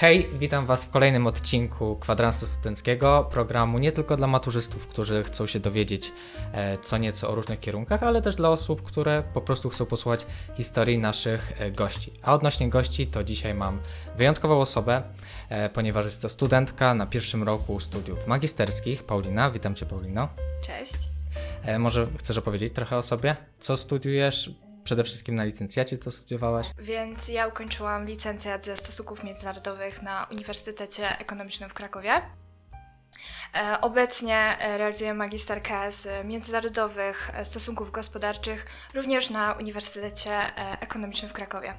Hej, witam Was w kolejnym odcinku Kwadransu Studenckiego, programu nie tylko dla maturzystów, którzy chcą się dowiedzieć e, co nieco o różnych kierunkach, ale też dla osób, które po prostu chcą posłuchać historii naszych e, gości. A odnośnie gości, to dzisiaj mam wyjątkową osobę, e, ponieważ jest to studentka na pierwszym roku studiów magisterskich, Paulina. Witam Cię, Paulino. Cześć. Może chcesz opowiedzieć trochę o sobie? Co studiujesz? Przede wszystkim na licencjacie co studiowałaś? Więc ja ukończyłam licencjat ze stosunków międzynarodowych na Uniwersytecie Ekonomicznym w Krakowie. E, Obecnie e, realizuję magisterkę z międzynarodowych e, stosunków gospodarczych również na Uniwersytecie Ekonomicznym w Krakowie.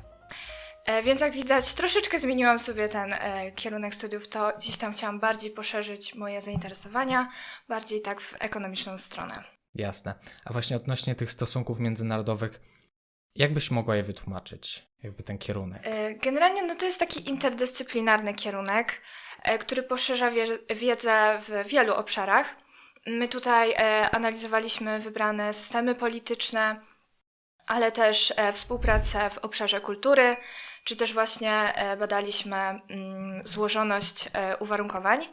Więc jak widać, troszeczkę zmieniłam sobie ten kierunek studiów, to gdzieś tam chciałam bardziej poszerzyć moje zainteresowania, bardziej tak w ekonomiczną stronę. Jasne. A właśnie odnośnie tych stosunków międzynarodowych, jak byś mogła je wytłumaczyć? Jakby ten kierunek. E, Generalnie no to jest taki interdyscyplinarny kierunek, e, który poszerza wie- wiedzę w wielu obszarach. My tutaj e, analizowaliśmy wybrane systemy polityczne, ale też współpracę w obszarze kultury, czy też właśnie badaliśmy mm, złożoność uwarunkowań.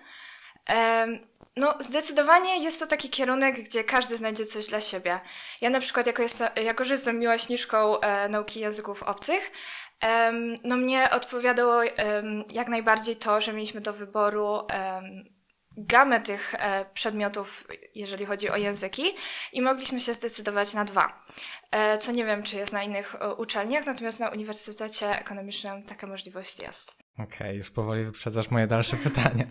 No, zdecydowanie jest to taki kierunek, gdzie każdy znajdzie coś dla siebie. Ja na przykład, jako, jako że jestem miłośniczką e, nauki języków obcych, no mnie odpowiadało jak najbardziej to, że mieliśmy do wyboru gamę tych e, przedmiotów, jeżeli chodzi o języki, i mogliśmy się zdecydować na dwa. E, co nie wiem, czy jest na innych e, uczelniach, natomiast na Uniwersytecie Ekonomicznym taka możliwość jest. Okej, już powoli wyprzedzasz moje dalsze pytania.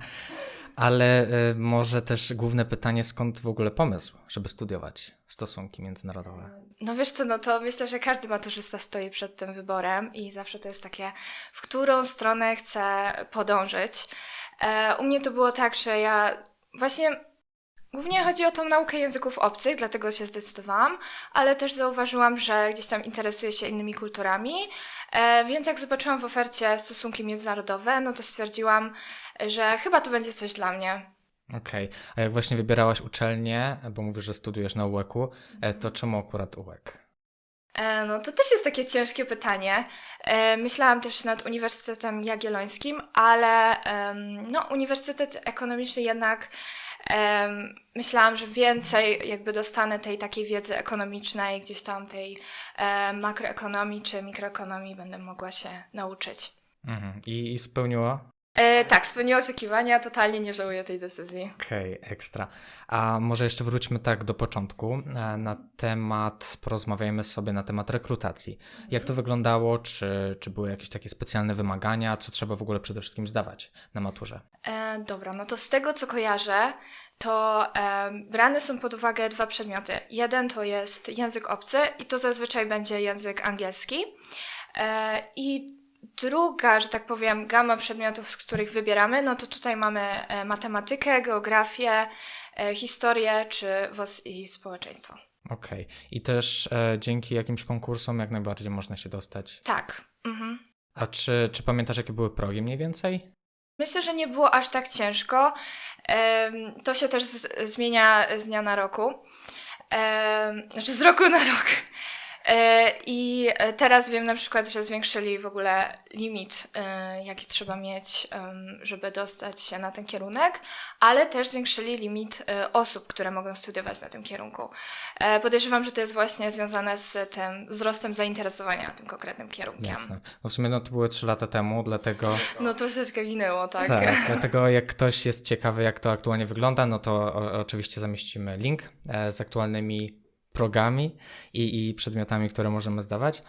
Ale y, może też główne pytanie, skąd w ogóle pomysł, żeby studiować stosunki międzynarodowe? No wiesz co, no to myślę, że każdy maturzysta stoi przed tym wyborem i zawsze to jest takie, w którą stronę chcę podążyć. E, u mnie to było tak, że ja właśnie głównie chodzi o tą naukę języków obcych, dlatego się zdecydowałam, ale też zauważyłam, że gdzieś tam interesuję się innymi kulturami, e, więc jak zobaczyłam w ofercie stosunki międzynarodowe, no to stwierdziłam, że chyba to będzie coś dla mnie. Okej, a jak właśnie wybierałaś uczelnię, bo mówisz, że studiujesz na UEK-u, e, to czemu akurat UEK? E, No to też jest takie ciężkie pytanie. Myślałam też nad Uniwersytetem Jagiellońskim, ale no, Uniwersytet Ekonomiczny jednak myślałam, że więcej jakby dostanę tej takiej wiedzy ekonomicznej, gdzieś tam tej e, makroekonomii czy mikroekonomii będę mogła się nauczyć. Mhm. I, spełniło? E, tak, spełniło oczekiwania, totalnie nie żałuję tej decyzji. Okej, ekstra. A może jeszcze wróćmy tak do początku. e, Na temat, porozmawiajmy sobie na temat rekrutacji. Jak to wyglądało? Czy, czy były jakieś takie specjalne wymagania? Co trzeba w ogóle przede wszystkim zdawać na maturze? E, dobra, no to z tego co kojarzę, to e, brane są pod uwagę dwa przedmioty. Jeden to jest język obcy i to zazwyczaj będzie język angielski. E, I druga, że tak powiem, gama przedmiotów, z których wybieramy, no to tutaj mamy e, matematykę, geografię, e, historię czy WOS i społeczeństwo. Okej. I też e, dzięki jakimś konkursom jak najbardziej można się dostać. Tak. Mhm. A czy, czy pamiętasz, jakie były progi mniej więcej? Myślę, że nie było aż tak ciężko. Em, To się też z, zmienia z dnia na roku. Em, Znaczy z roku na rok. E, I e, teraz wiem na przykład, że zwiększyli w ogóle limit, e, jaki trzeba mieć, żeby dostać się na ten kierunek, ale też zwiększyli limit osób, które mogą studiować na tym kierunku. Podejrzewam, że to jest właśnie związane z tym wzrostem zainteresowania tym konkretnym kierunkiem. Jasne. No w sumie no, to były 3 lata temu, dlatego No troszeczkę minęło, tak. Tak, dlatego jak ktoś jest ciekawy, jak to aktualnie wygląda, no to oczywiście zamieścimy link z aktualnymi progami i, i przedmiotami, które możemy zdawać.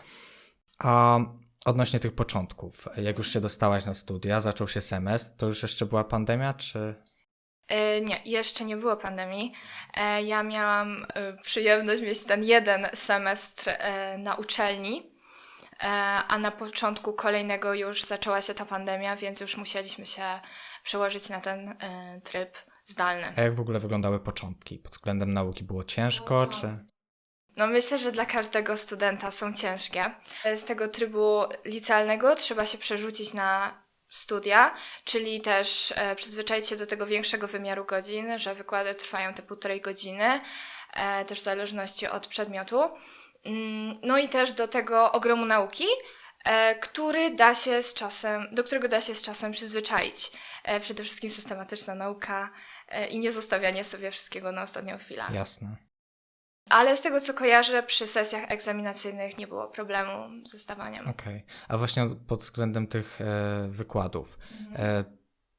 A odnośnie tych początków, jak już się dostałaś na studia, zaczął się semestr, to już jeszcze była pandemia, czy... E, Nie, jeszcze nie było pandemii. E, Ja miałam e, przyjemność mieć ten jeden semestr na uczelni, a na początku kolejnego już zaczęła się ta pandemia, więc już musieliśmy się przełożyć na ten tryb zdalny. A jak w ogóle wyglądały początki? Pod względem nauki było ciężko, czy... No myślę, że dla każdego studenta są ciężkie. E, Z tego trybu licealnego trzeba się przerzucić na studia, czyli też e, przyzwyczaić się do tego większego wymiaru godzin, że wykłady trwają te półtorej godziny, e, też w zależności od przedmiotu. Mm, No i też do tego ogromu nauki, który da się z czasem, do którego da się z czasem przyzwyczaić. Przede wszystkim systematyczna nauka i nie zostawianie sobie wszystkiego na ostatnią chwilę. Jasne. Ale z tego co kojarzę, przy sesjach egzaminacyjnych nie było problemu ze zdawaniem. Okej. A właśnie pod względem tych e, wykładów, e,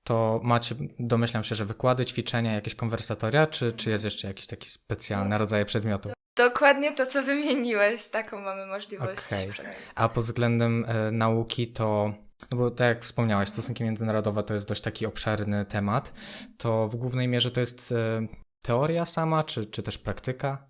to macie, domyślam się, że wykłady, ćwiczenia, jakieś konwersatoria, czy, czy jest jeszcze jakiś taki specjalny rodzaj przedmiotu? Dokładnie to, co wymieniłeś, taką mamy możliwość. Okej. przemiany. A pod względem e, nauki to, no bo tak jak wspomniałaś, stosunki międzynarodowe to jest dość taki obszerny temat, to w głównej mierze to jest e, teoria sama, czy, czy też praktyka?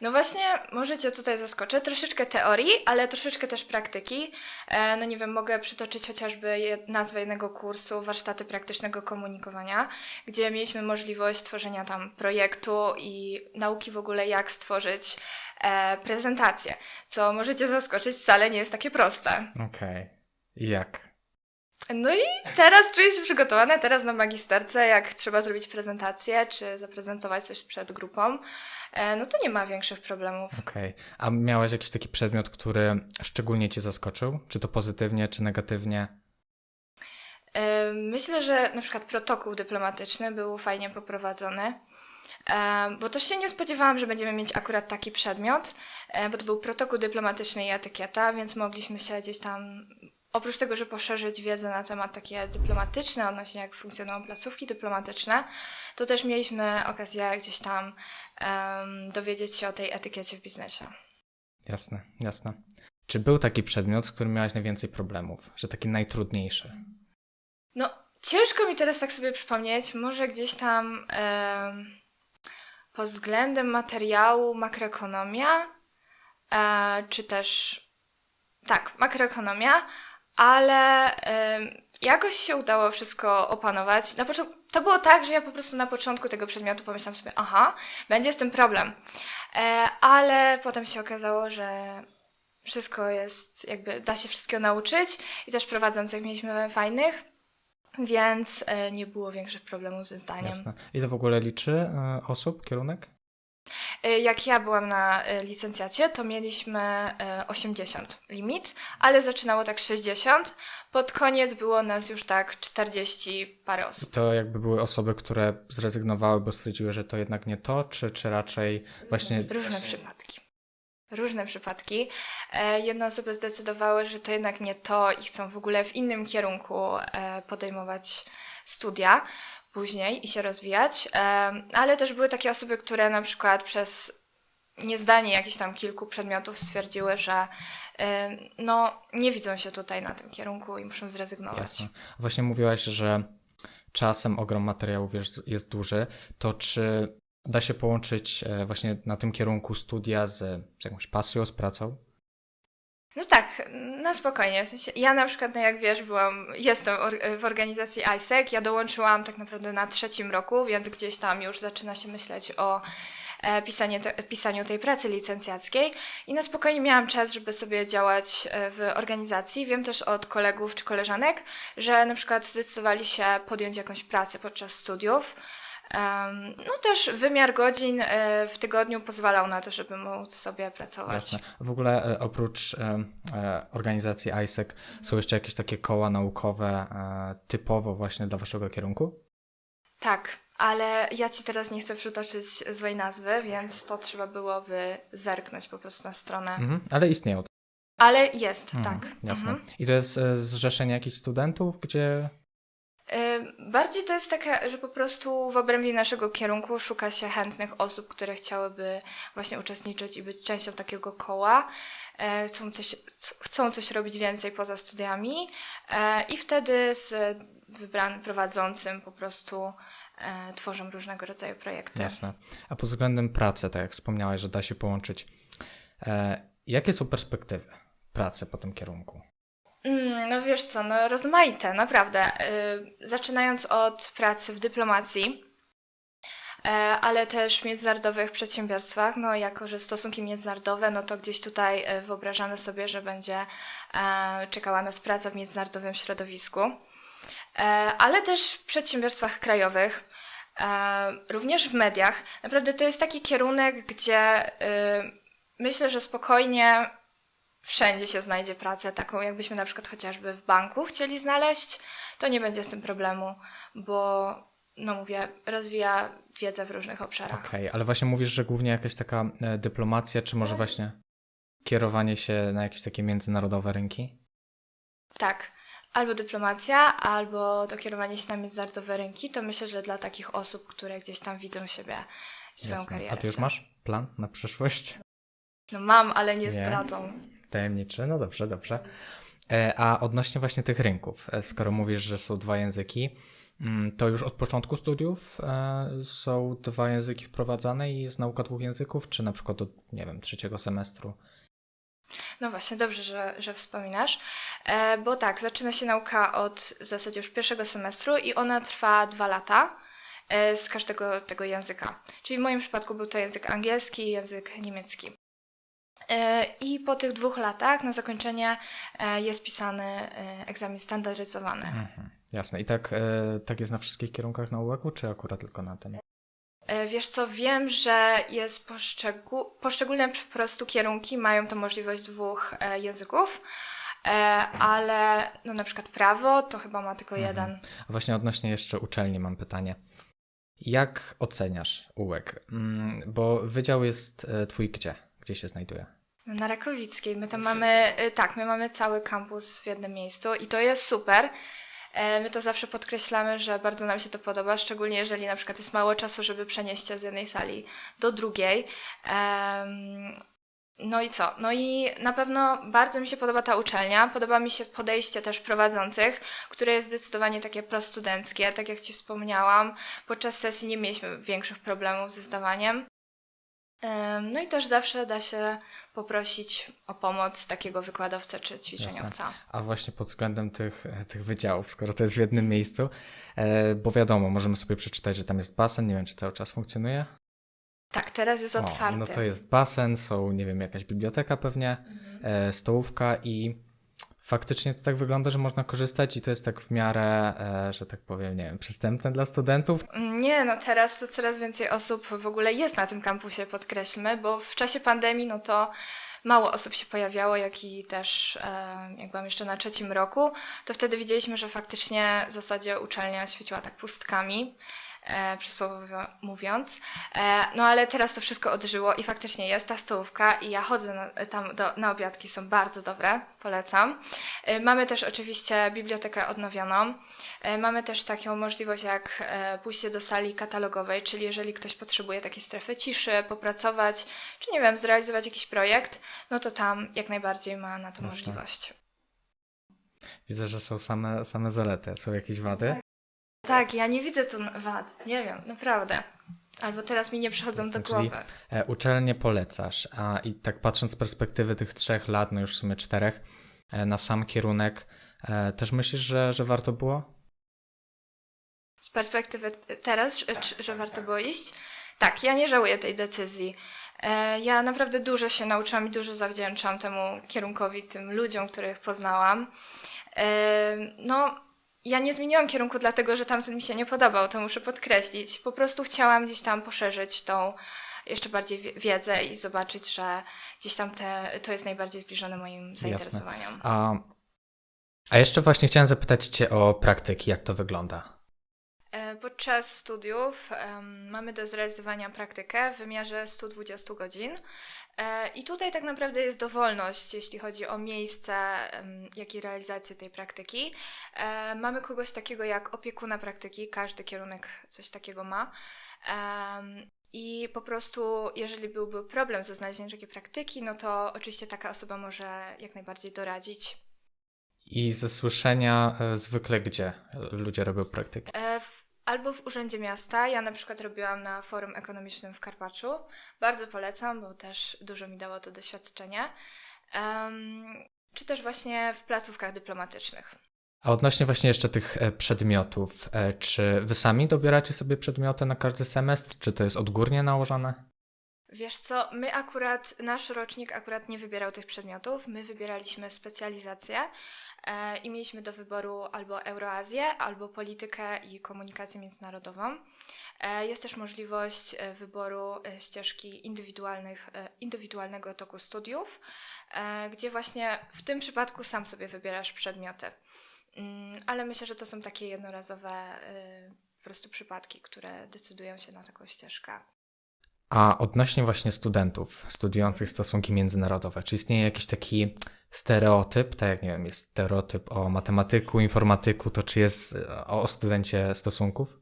No właśnie, możecie tutaj zaskoczyć. Troszeczkę teorii, ale troszeczkę też praktyki. E, no nie wiem, mogę przytoczyć chociażby je, nazwę jednego kursu, warsztaty praktycznego komunikowania, gdzie mieliśmy możliwość tworzenia tam projektu i nauki w ogóle, jak stworzyć e, prezentację. Co możecie zaskoczyć, wcale nie jest takie proste. Okej. I Jak? No i teraz czuję się przygotowana, teraz na magisterce, jak trzeba zrobić prezentację, czy zaprezentować coś przed grupą, e, no to nie ma większych problemów. Okej. A miałeś jakiś taki przedmiot, który szczególnie cię zaskoczył? Czy to pozytywnie, czy negatywnie? E, Myślę, że na przykład protokół dyplomatyczny był fajnie poprowadzony, e, bo też się nie spodziewałam, że będziemy mieć akurat taki przedmiot, bo to był protokół dyplomatyczny i etykieta, więc mogliśmy się gdzieś tam, oprócz tego, że poszerzyć wiedzę na temat takie dyplomatyczne, odnośnie jak funkcjonują placówki dyplomatyczne, to też mieliśmy okazję gdzieś tam em, dowiedzieć się o tej etykiecie w biznesie. Jasne, jasne. Czy był taki przedmiot, z którym miałaś najwięcej problemów? Że taki najtrudniejszy? No, ciężko mi teraz tak sobie przypomnieć, może gdzieś tam em, pod względem materiału makroekonomia, e, czy też tak, makroekonomia, ale em, jakoś się udało wszystko opanować. Na początku, to było tak, że ja po prostu na początku tego przedmiotu pomyślałam sobie, aha, będzie z tym problem, e, ale potem się okazało, że wszystko jest, jakby da się wszystkiego nauczyć i też prowadzących mieliśmy fajnych, więc e, nie było większych problemów ze zdaniem. Jasne. Ile w ogóle liczy e, osób, kierunek? E, Jak ja byłam na e, licencjacie, to mieliśmy e, 80 limit, ale zaczynało tak 60. Pod koniec było nas już tak 40 parę osób. To jakby były osoby, które zrezygnowały, bo stwierdziły, że to jednak nie to, czy, czy raczej właśnie... Różne przypadki. Różne przypadki. E, Jedne osoby zdecydowały, że to jednak nie to i chcą w ogóle w innym kierunku e, podejmować studia później i się rozwijać, ale też były takie osoby, które na przykład przez niezdanie jakichś tam kilku przedmiotów stwierdziły, że no nie widzą się tutaj na tym kierunku i muszą zrezygnować. Jasne. Właśnie mówiłaś, że czasem ogrom materiałów jest, jest duży. To czy da się połączyć e, właśnie na tym kierunku studia z, z jakąś pasją, z pracą? No tak, na spokojnie. W sensie, ja na przykład, no jak wiesz, byłam, jestem w organizacji ISEC, ja dołączyłam tak naprawdę na trzecim roku, więc gdzieś tam już zaczyna się myśleć o e, pisanie te, pisaniu tej pracy licencjackiej i na spokojnie miałam czas, żeby sobie działać e, w organizacji. Wiem też od kolegów czy koleżanek, że na przykład zdecydowali się podjąć jakąś pracę podczas studiów. No też wymiar godzin e, w tygodniu pozwalał na to, żeby móc sobie pracować. Jasne. W ogóle e, oprócz e, organizacji ISEC są jeszcze jakieś takie koła naukowe typowo właśnie dla waszego kierunku? Tak, ale ja ci teraz nie chcę przytoczyć złej nazwy, więc to trzeba byłoby zerknąć po prostu na stronę. Mhm. Ale istnieją. Ale jest, Mhm, tak. Jasne. Mhm. I to jest zrzeszenie jakichś studentów, gdzie... Bardziej to jest taka, że po prostu w obrębie naszego kierunku szuka się chętnych osób, które chciałyby właśnie uczestniczyć i być częścią takiego koła. E, Chcą coś, chcą coś robić więcej poza studiami e, i wtedy z wybranym prowadzącym po prostu e, tworzą różnego rodzaju projekty. Jasne. A pod względem pracy, tak jak wspomniałeś, że da się połączyć. Jakie są perspektywy pracy po tym kierunku? No wiesz co, no rozmaite, naprawdę. Y, zaczynając od pracy w dyplomacji, e, ale też w międzynarodowych przedsiębiorstwach, no jako, że stosunki międzynarodowe, no to gdzieś tutaj e, wyobrażamy sobie, że będzie e, czekała nas praca w międzynarodowym środowisku, ale też w przedsiębiorstwach krajowych, również w mediach. Naprawdę to jest taki kierunek, gdzie y, myślę, że spokojnie wszędzie się znajdzie pracę, taką jakbyśmy na przykład chociażby w banku chcieli znaleźć, to nie będzie z tym problemu, bo, no mówię, rozwija wiedzę w różnych obszarach. Okej, ale właśnie mówisz, że głównie jakaś taka e, dyplomacja, czy może właśnie kierowanie się na jakieś takie międzynarodowe rynki? Tak, albo dyplomacja, albo to kierowanie się na międzynarodowe rynki, to myślę, że dla takich osób, które gdzieś tam widzą siebie, swoją Jasne. karierę. A ty już masz plan na przyszłość? No mam, ale nie, Nie. zdradzą. Tajemniczy, no dobrze, dobrze. E, A odnośnie właśnie tych rynków, e, skoro mówisz, że są dwa języki, mm, to już od początku studiów e, są dwa języki wprowadzane i jest nauka dwóch języków, czy na przykład od, nie wiem, trzeciego semestru? No właśnie, dobrze, że, że wspominasz, bo tak, zaczyna się nauka od w zasadzie już pierwszego semestru i ona trwa dwa lata z każdego tego języka. Czyli w moim przypadku był to język angielski i język niemiecki. E, I po tych dwóch latach na zakończenie e, jest pisany e, egzamin standaryzowany. Mhm. Jasne. I tak, tak jest na wszystkich kierunkach na UEK-u, czy akurat tylko na tym? Wiesz co, wiem, że jest poszczegół... poszczególne po prostu kierunki mają to możliwość dwóch języków, ale no na przykład prawo to chyba ma tylko Mhm. jeden. A właśnie odnośnie jeszcze uczelni mam pytanie. Jak oceniasz UEK? Mm, Bo wydział jest twój gdzie? Gdzie się znajduje? Na Rakowickiej. My tam mamy, e, tak, my mamy cały kampus w jednym miejscu i to jest super. E, My to zawsze podkreślamy, że bardzo nam się to podoba, szczególnie jeżeli na przykład jest mało czasu, żeby przenieść się z jednej sali do drugiej. No i co? No i na pewno bardzo mi się podoba ta uczelnia. Podoba mi się podejście też prowadzących, które jest zdecydowanie takie prostudenckie. Tak jak Ci wspomniałam, podczas sesji nie mieliśmy większych problemów ze zdawaniem. No i też zawsze da się poprosić o pomoc takiego wykładowcę czy ćwiczeniowca. A właśnie pod względem tych, tych wydziałów, skoro to jest w jednym miejscu, e, bo wiadomo, możemy sobie przeczytać, że tam jest basen, nie wiem, czy cały czas funkcjonuje. Tak, teraz jest O, otwarty. no to jest basen, są, nie wiem, jakaś biblioteka pewnie, Mhm. e, stołówka i faktycznie to tak wygląda, że można korzystać i to jest tak w miarę, e, że tak powiem, nie wiem, przystępne dla studentów. Nie, no teraz to coraz więcej osób w ogóle jest na tym kampusie, podkreślmy, bo w czasie pandemii, no to mało osób się pojawiało, jak i też e, jak byłam jeszcze na trzecim roku, to wtedy widzieliśmy, że faktycznie w zasadzie uczelnia świeciła tak pustkami. E, przysłowiowo mówiąc. E, no ale teraz to wszystko odżyło i faktycznie jest ta stołówka i ja chodzę na, tam do, na obiadki, są bardzo dobre, polecam. E, mamy też oczywiście bibliotekę odnowioną. E, Mamy też taką możliwość jak e, pójście do sali katalogowej, czyli jeżeli ktoś potrzebuje takiej strefy ciszy, popracować, czy nie wiem, zrealizować jakiś projekt, no to tam jak najbardziej ma na to możliwość. Widzę, że są same, same zalety. Są jakieś wady? Tak, ja nie widzę tu wad, nie wiem, naprawdę. Albo teraz mi nie przychodzą Jasne, do głowy. E, Uczelnie polecasz, a i tak patrząc z perspektywy tych trzech lat, no już w sumie czterech, e, na sam kierunek, e, też myślisz, że, że warto było? Z perspektywy teraz, że, czy- że warto było iść? Tak, ja nie żałuję tej decyzji. Ja naprawdę dużo się nauczyłam i dużo zawdzięczam temu kierunkowi, tym ludziom, których poznałam. No, ja nie zmieniłam kierunku dlatego, że tamten mi się nie podobał, to muszę podkreślić. Po prostu chciałam gdzieś tam poszerzyć tą jeszcze bardziej wie- wiedzę i zobaczyć, że gdzieś tam te, to jest najbardziej zbliżone moim zainteresowaniom. A, a jeszcze właśnie chciałem zapytać Cię o praktyki, jak to wygląda. E, Podczas studiów mamy do zrealizowania praktykę w wymiarze 120 godzin. E, I tutaj tak naprawdę jest dowolność, jeśli chodzi o miejsce, jak i realizację tej praktyki. E, Mamy kogoś takiego jak opiekuna praktyki, każdy kierunek coś takiego ma. I po prostu, jeżeli byłby problem ze znalezieniem takiej praktyki, no to oczywiście taka osoba może jak najbardziej doradzić. I ze słyszenia e, zwykle gdzie ludzie robią praktyki? E, albo w Urzędzie Miasta. Ja na przykład robiłam na Forum Ekonomicznym w Karpaczu. Bardzo polecam, bo też dużo mi dało to doświadczenie. Em, czy też właśnie w placówkach dyplomatycznych. A odnośnie właśnie jeszcze tych e, przedmiotów, czy Wy sami dobieracie sobie przedmioty na każdy semestr, czy to jest odgórnie nałożone? Wiesz co, my akurat, nasz rocznik akurat nie wybierał tych przedmiotów, my wybieraliśmy specjalizację e, i mieliśmy do wyboru albo Euroazję, albo politykę i komunikację międzynarodową. E, jest też możliwość e, wyboru e, ścieżki indywidualnych, e, indywidualnego toku studiów, e, gdzie właśnie w tym przypadku sam sobie wybierasz przedmioty. Mm, ale myślę, że to są takie jednorazowe po prostu przypadki, które decydują się na taką ścieżkę. A odnośnie właśnie studentów studiujących stosunki międzynarodowe, czy istnieje jakiś taki stereotyp, tak jak nie wiem, jest stereotyp o matematyku, informatyku, to czy jest e, o studencie stosunków?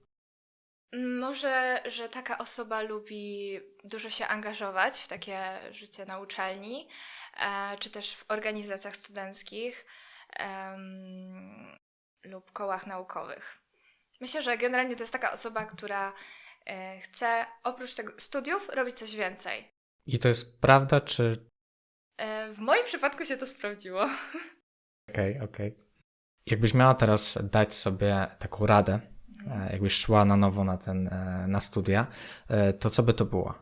Może, że taka osoba lubi dużo się angażować w takie życie na uczelni, e, czy też w organizacjach studenckich lub kołach naukowych. Myślę, że generalnie to jest taka osoba, która e, chce oprócz tego studiów robić coś więcej. I to jest prawda, czy... E, w moim przypadku się to sprawdziło. Okej, okej. Jakbyś miała teraz dać sobie taką radę, e, jakbyś szła na nowo na ten, na studia, to co by to było?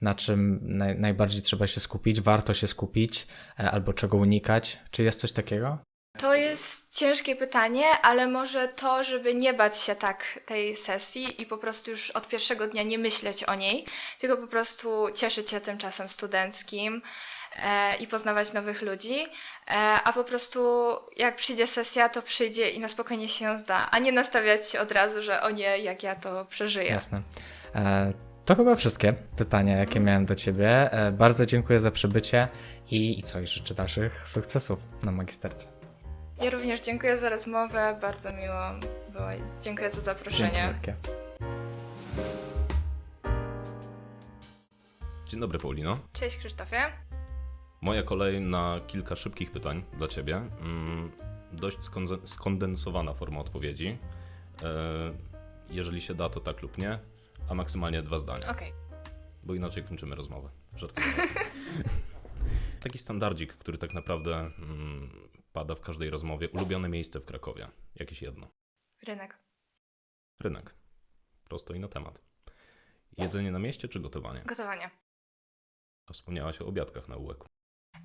Na czym naj, najbardziej trzeba się skupić, warto się skupić, albo czego unikać? Czy jest coś takiego? To jest ciężkie pytanie, ale może to, żeby nie bać się tak tej sesji i po prostu już od pierwszego dnia nie myśleć o niej, tylko po prostu cieszyć się tym czasem studenckim e, i poznawać nowych ludzi, e, a po prostu jak przyjdzie sesja, to przyjdzie i na spokojnie się ją zda, a nie nastawiać się od razu, że o nie, jak ja to przeżyję. Jasne. E, to chyba wszystkie pytania, jakie miałem do Ciebie. E, bardzo dziękuję za przybycie i, i co, i życzę dalszych sukcesów na magisterce. Ja również dziękuję za rozmowę, bardzo miło było. Dziękuję za Dzięki zaproszenie. wielkie. Dzień dobry, Paulino. Cześć Krzysztofie. Moja kolej na kilka szybkich pytań dla Ciebie. Mm, dość skondensowana forma odpowiedzi. E, jeżeli się da, to tak lub nie, a maksymalnie dwa zdania, Okej. bo inaczej kończymy rozmowę. Żartuję. Taki standardzik, który tak naprawdę mm, pada w każdej rozmowie. Ulubione miejsce w Krakowie. Jakieś jedno. Rynek. Rynek. Prosto i na temat. Jedzenie na mieście czy gotowanie? Gotowanie. A wspomniałaś o obiadkach na ułeku.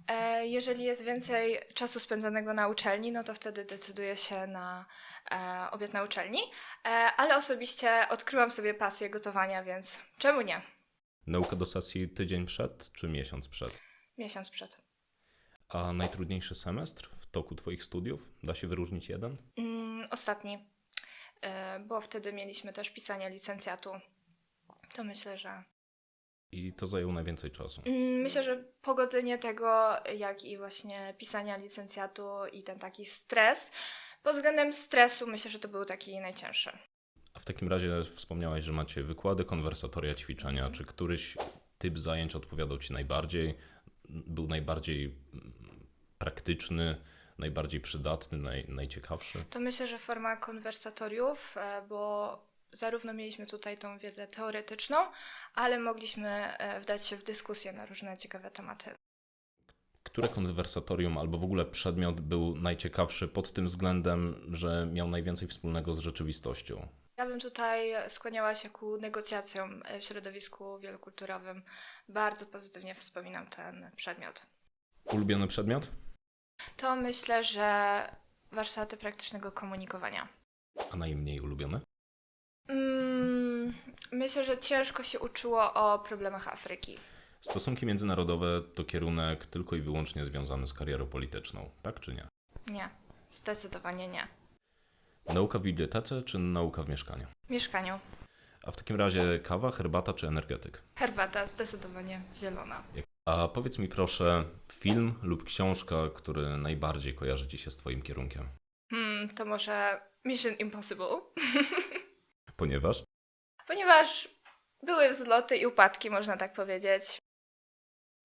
E, Jeżeli jest więcej czasu spędzonego na uczelni, no to wtedy decyduję się na e, obiad na uczelni, e, ale osobiście odkryłam sobie pasję gotowania, więc czemu nie? Nauka do sesji tydzień przed czy miesiąc przed? Miesiąc przed. A najtrudniejszy semestr toku Twoich studiów? Da się wyróżnić jeden? Mm, ostatni, e, bo wtedy mieliśmy też pisanie licencjatu. To myślę, że. I to zajęło najwięcej czasu. Mm, Myślę, że pogodzenie tego, jak i właśnie pisania licencjatu i ten taki stres. Pod względem stresu myślę, że to był taki najcięższy. A w takim razie wspomniałaś, że macie wykłady, konwersatoria, ćwiczenia. Czy któryś typ zajęć odpowiadał Ci najbardziej? Był najbardziej mm, praktyczny, najbardziej przydatny, naj, najciekawszy? To myślę, że forma konwersatoriów, e, bo zarówno mieliśmy tutaj tą wiedzę teoretyczną, ale mogliśmy e, wdać się w dyskusję na różne ciekawe tematy. Które konwersatorium albo w ogóle przedmiot był najciekawszy pod tym względem, że miał najwięcej wspólnego z rzeczywistością? Ja bym tutaj skłaniała się ku negocjacjom e, w środowisku wielokulturowym. Bardzo pozytywnie wspominam ten przedmiot. Ulubiony przedmiot? To myślę, że warsztaty praktycznego komunikowania. A najmniej ulubiony? Mm, myślę, że ciężko się uczyło o problemach Afryki. Stosunki międzynarodowe to kierunek tylko i wyłącznie związany z karierą polityczną, tak czy nie? Nie, zdecydowanie nie. Nauka w bibliotece czy nauka w mieszkaniu? W mieszkaniu. A w takim razie kawa, herbata czy energetyk? Herbata zdecydowanie zielona. A powiedz mi proszę, film lub książka, który najbardziej kojarzy Ci się z Twoim kierunkiem? Hmm, to może Mission Impossible. Ponieważ? Ponieważ były wzloty i upadki, można tak powiedzieć.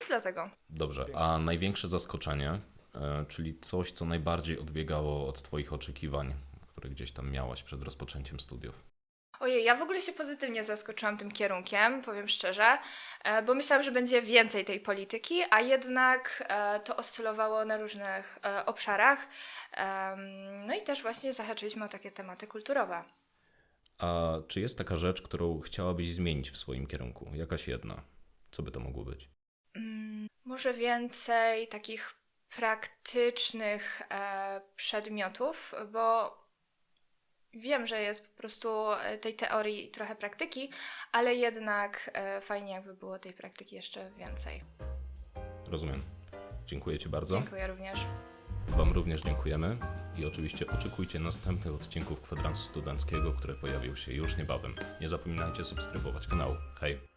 Dlatego. Dobrze, a największe zaskoczenie, e, czyli coś, co najbardziej odbiegało od Twoich oczekiwań, które gdzieś tam miałaś przed rozpoczęciem studiów? Ojej, ja w ogóle się pozytywnie zaskoczyłam tym kierunkiem, powiem szczerze, e, bo myślałam, że będzie więcej tej polityki, a jednak e, to oscylowało na różnych e, obszarach. No i też właśnie zahaczyliśmy o takie tematy kulturowe. A czy jest taka rzecz, którą chciałabyś zmienić w swoim kierunku? Jakaś jedna? Co by to mogło być? Mm, Może więcej takich praktycznych przedmiotów, bo wiem, że jest po prostu e, tej teorii i trochę praktyki, ale jednak e, fajnie jakby było tej praktyki jeszcze więcej. Rozumiem. Dziękuję Ci bardzo. Dziękuję również. Wam również dziękujemy i oczywiście oczekujcie następnych odcinków kwadransu studenckiego, które pojawią się już niebawem. Nie zapominajcie subskrybować kanału. Hej!